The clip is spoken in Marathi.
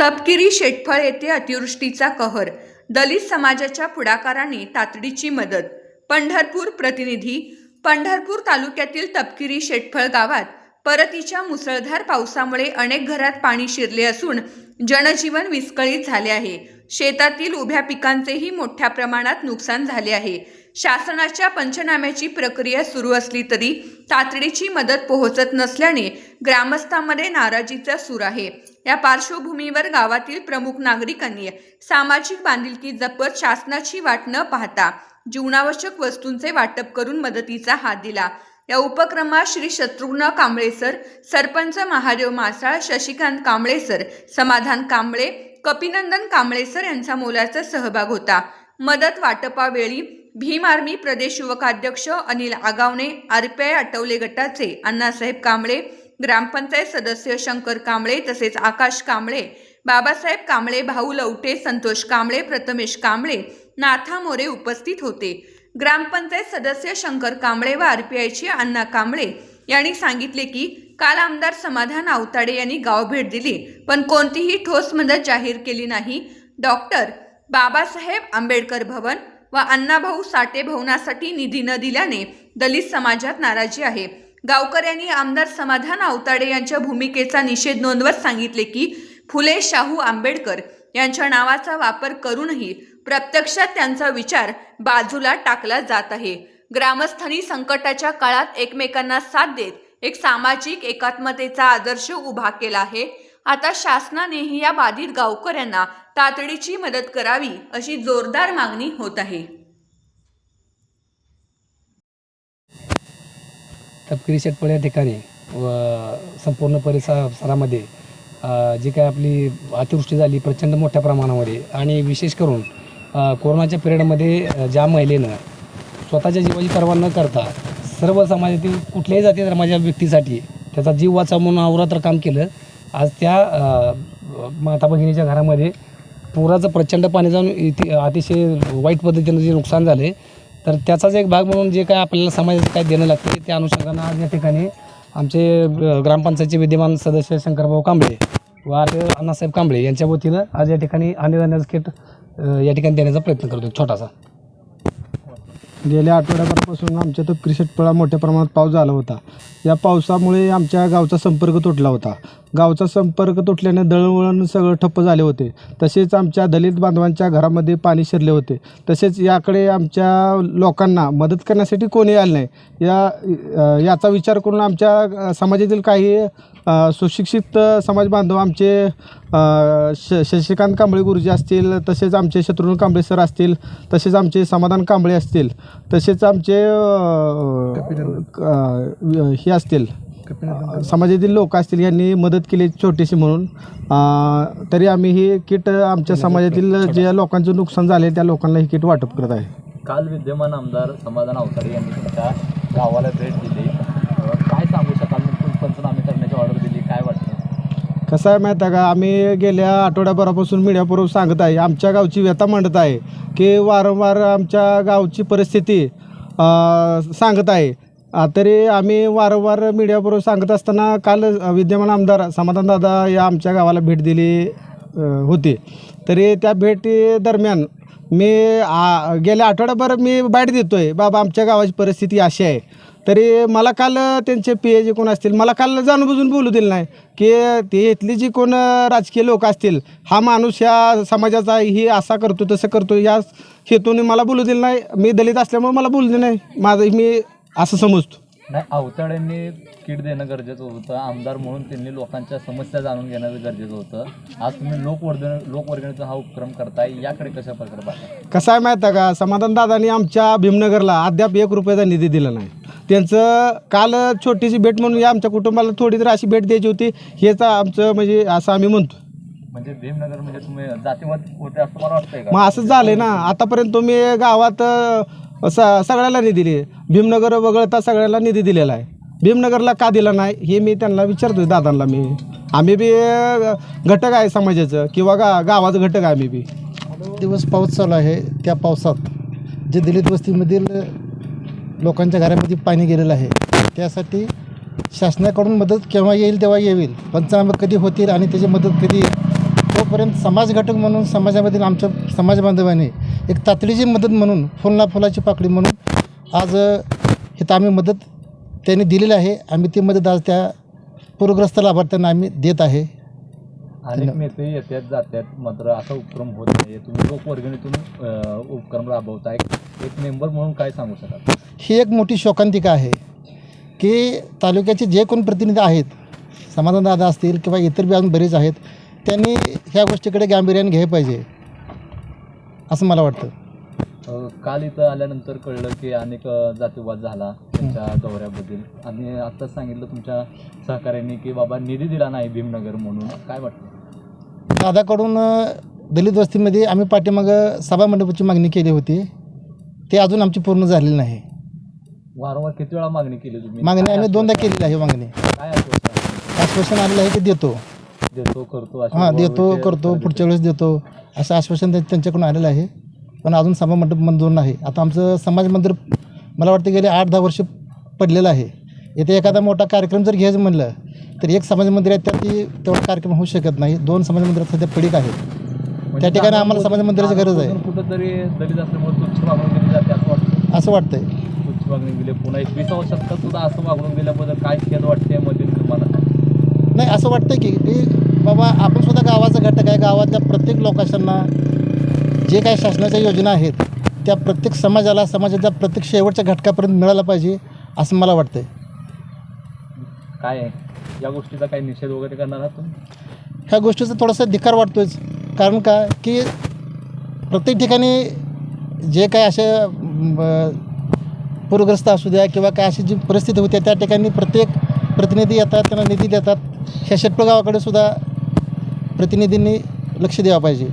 तपकिरी शेटफळ येथे अतिवृष्टीचा कहर. दलित समाजाच्या पुढाकाराने तातडीची मदत. पंढरपूर प्रतिनिधी. पंढरपूर तालुक्यातील तपकिरी शेटफळ गावात परतीच्या मुसळधार पावसामुळे अनेक घरात पाणी शिरले असून जनजीवन विस्कळीत झाले आहे. शेतातील उभ्या पिकांचेही मोठ्या प्रमाणात नुकसान झाले आहे. शासनाच्या पंचनाम्याची प्रक्रिया सुरू असली तरी तातडीची मदत पोहोचत नसल्याने ग्रामस्थांमध्ये नाराजीचा सूर आहे. या पार्श्वभूमीवर गावातील प्रमुख नागरिकांनी सामाजिक बांधिलकी जपत शासनाची वाट न पाहता जीवनावश्यक वस्तूंचे वाटप करून मदतीचा हात दिला. या उपक्रमात Shri Shatrughna Kamble sir sarpanch Mahadev Masal Shashikant Kamble sir Samadhan Kamble कपिनंदन Kamble sir यांचा मोलाचा सहभाग होता. मदत वाटपावेळी भीम आर्मी प्रदेश युवकाध्यक्ष अनिल आगावणे आरपीआय आठवले गटाचे अण्णासाहेब कांबळे ग्रामपंचायत सदस्य शंकर कांबळे तसेच आकाश कांबळे बाबासाहेब कांबळे भाऊ लवटे संतोष कांबळे प्रथमेश कांबळे नाथा मोरे उपस्थित होते. ग्रामपंचायत सदस्य शंकर कांबळे व आरपीआयचे अण्णा कांबळे यांनी सांगितले की काल आमदार समाधान आवताडे यांनी गाव भेट दिली पण कोणतीही ठोस मदत जाहीर केली नाही. डॉक्टर बाबासाहेब आंबेडकर भवन व अण्णाभाऊ साठे भवनासाठी निधी न दिल्याने दलित समाजात नाराजी आहे. गावकऱ्यांनी आमदार समाधान आवताडे यांच्या भूमिकेचा निषेध नोंदवत सांगितले की फुले शाहू आंबेडकर यांच्या नावाचा वापर करूनही प्रत्यक्षात त्यांचा विचार बाजूला टाकला जात आहे. ग्रामस्थांनी संकटाच्या काळात एकमेकांना साथ देत एक सामाजिक एकात्मतेचा आदर्श उभा केला आहे. आता शासनानेही या बाधित गावकऱ्यांना तातडीची मदत करावी अशी जोरदार मागणी होत आहे. तपकिरी शेटपळ या ठिकाणी व संपूर्ण परिसरामध्ये जी काय आपली अतिवृष्टी झाली प्रचंड मोठ्या प्रमाणामध्ये आणि विशेष करून कोरोनाच्या पिरियडमध्ये ज्या महिलेनं स्वतःच्या जीवाची पर्वा न करता सर्व समाजातील कुठल्याही जाती धर्माच्या व्यक्तीसाठी त्याचा जीव वाचा म्हणून अवरात्र काम केलं. आज त्या माता भगिनीच्या घरामध्ये पुराचं प्रचंड पाणी जाऊन इथे अतिशय वाईट पद्धतीनं जे नुकसान झाले तर त्याचाच एक भाग म्हणून जे काय आपल्याला समाजाचं काय देणं लागतं त्या अनुषंगानं आज या ठिकाणी आमचे ग्रामपंचायतचे विद्यमान सदस्य शंकरभाऊ कांबळे व आर अण्णासाहेब कांबळे यांच्या वतीनं आज या ठिकाणी अनिल किट या ठिकाणी देण्याचा प्रयत्न करतो छोटासा. गेल्या आठवड्याभरापासून आमच्या तपकिरी शेटपळा मोठ्या प्रमाणात पाऊस झाला होता. या पावसामुळे आमच्या गावचा संपर्क तुटला होता. गावचा संपर्क तुटल्याने दळणवळण सगळं ठप्प झाले होते. तसेच आमच्या दलित बांधवांच्या घरामध्ये पाणी शिरले होते. तसेच याकडे आमच्या लोकांना मदत करण्यासाठी कोणी आलं नाही. या याचा विचार करून आमच्या समाजातील काही सुशिक्षित समाज बांधव आमचे श शशिकांत कांबळे गुरुजी असतील तसेच आमचे शत्रुघ्न कांबळे सर असतील तसेच आमचे समाधान कांबळे असतील तसेच आमचे हे असतील. समाजातील लोक असतील यांनी मदत केली छोटीशी म्हणून. अ, तरी आम्ही ही किट आमच्या समाजातील जे लोकांचं नुकसान झाले त्या लोकांना ही किट वाटप करत आहे. काल विद्यमान आमदार समाधान अवताडे यांनी तुमच्या गावाला भेट दिली. अ, काय सांगू शकाल? पंचनामे करण्याची ऑर्डर दिली? काय वाटतं? कसं आहे माहीत आहे का? आम्ही गेल्या आठवड्याभरापासून मीडियापूर्व सांगत आहे आमच्या गावची व्यथा मांडत आहे की वारंवार आमच्या गावची परिस्थिती अ, सांगत आहे. तरी आम्ही वारंवार मीडियाबरोबर सांगत असताना काल विद्यमान आमदार समाधानदादा या आमच्या गावाला भेट दिली अ, होती. तरी त्या भेटी दरम्यान मी आ, गेल्या आठवड्याभर मी बाईट देतोय बाबा आमच्या गावाची परिस्थिती अशी आहे. तरी मला काल त्यांचे पी ए जे कोण असतील मला काल जाणूनबुजून बोलू दिलं नाही की ते इथली जी कोण राजकीय लोक असतील हा माणूस ह्या समाजाचा ही असा करतो तसं करतो या हेतूने मला बोलू दिलं नाही. मी दलित असल्यामुळे मला बोलू दिलं नाही. माझं मी असं समजतो. नाही अवताड्यांनी किट देणं गरजेचं होतं. आमदार म्हणून त्यांनी लोकांच्या समस्या जाणून घेणं गरजेचं होतं. आज तुम्ही लोकवर्धन लोकवर्गणीचा हा उपक्रम करताय. याकडे कशा प्रकारे पाहता? कसं आहे माहीत आहे का? समाधान दादानी आमच्या भीमनगरला अद्याप एक रुपयाचा निधी दिला नाही. त्यांचं काल छोटीशी भेट म्हणून या आमच्या कुटुंबाला थोडी तर अशी भेट द्यायची होती. हेच आमचं म्हणजे असं आम्ही म्हणतो. म्हणजे भीमनगर म्हणजे तुम्ही जातीवाद होते असं मला वाटतंय मग असंच झालंय ना. आतापर्यंत तुम्ही गावात स सगळ्याला निधी दिली. भीमनगर वगळता सगळ्याला निधी दिलेला आहे. भीमनगरला का दिला नाही हे मी त्यांना विचारतो दादांना मी. आम्ही बी घटक आहे समाजाचं किंवा गा गावाचं घटक आहे आम्ही बी. दिवस पाऊस चालू आहे त्या पावसात जे दलित वस्तीमधील लोकांच्या घरामध्ये पाणी गेलेलं आहे त्यासाठी शासनाकडून मदत केव्हा येईल तेव्हा येईल. पंचनामे कधी होतील आणि त्याची मदत कधी तोपर्यंत समाज घटक म्हणून समाजामधील आमच्या समाजबांधवांनी एक तातडीची मदत म्हणून फुलना फुलाची पाकळी म्हणून आज इथं आम्ही मदत त्यांनी दिलेली आहे. आम्ही ती मदत आज त्या पूरग्रस्त लाभार्थ्यांना आम्ही देत आहे. अनेक नेते येतात जातात मात्र असा उपक्रम होत नाही. तुम्ही लोकवर्गणीतून उपक्रम राबवताय. एक मेंबर म्हणून काय सांगू शकाल? ही एक मोठी शोकांतिका आहे की तालुक्याचे जे कोण प्रतिनिधी आहेत समाधान दादा असतील किंवा इतर बी अजून बरेच आहेत त्यांनी ह्या गोष्टीकडे गांभीर्याने घ्यायला पाहिजे. असं मला वाटतं. अं, काल इथं आल्यानंतर कळलं की अनेक अं, जातीवाद झाला त्यांच्या दौऱ्याबद्दल. आणि आत्ताच सांगितलं तुमच्या सहकाऱ्यांनी की बाबा निधी दिला नाही भीमनगर म्हणून. काय वाटतं? दादाकडून अ, दलित वस्तीमध्ये आम्ही पाठीमागं सभा मंडपाची मागणी केली होती. ते अजून आमची पूर्ण झालेली नाही. वारंवार किती वेळा मागणी केली तुम्ही? मागणी आम्ही दोनदा केलेली आहे मागणी. काय आश्वासन? आश्वासन आलेलं आहे की देतो. देतो करतो अशी हां देतो करतो. पुढच्या वेळेस देतो. असं आश्वासन त्या- त्यांच्याकडून आलेलं आहे. पण अजून सभा मंडप मंजूर नाही. आता आमचं समाज मंदिर मला वाटतं गेले आठ दहा वर्ष पडलेलं आहे. इथे एखादा मोठा कार्यक्रम जर घ्यायचं म्हणलं तर एक समाज मंदिर आहे त्यात ती तेवढा कार्यक्रम होऊ शकत नाही. दोन समाज मंदिरात सध्या पडीक आहेत म्हणजे त्या ठिकाणी आम्हाला समाज मंदिराची गरज आहे. जाणून कुठंतरी दलित असल्यामुळे तुच्छ वागणूक दिली जाते असं वाटतं. असं वाटतंय. तुच्छ वागणूक दिली. पुन्हा एकविसाव्या शतकात सुद्धा असं वागणूक दिल्याबद्दल काय खेद वाटते मध्ये निर्माण नाही असं वाटतं की की बाबा आपण सुद्धा गावाचा घटक आहे. गावातल्या प्रत्येक लोकांना जे काही शासनाच्या योजना आहेत त्या प्रत्येक समाजाला समाजाच्या प्रत्येक शेवटच्या घटकापर्यंत मिळायला पाहिजे असं मला वाटतंय. काय आहे? या गोष्टीचा काही निषेध वगैरे करणार आहात तुम्ही? ह्या गोष्टीचा थोडासा धिकार वाटतोच कारण का? की प्रत्येक ठिकाणी जे काय असे पूरग्रस्त असू द्या किंवा काय अशी जी परिस्थिती होते त्या ठिकाणी प्रत्येक प्रतिनिधी येतात त्यांना निधी देतात. ह्या शेटपळ गावाकडे सुद्धा प्रतिनिधींनी लक्ष द्यावं पाहिजे.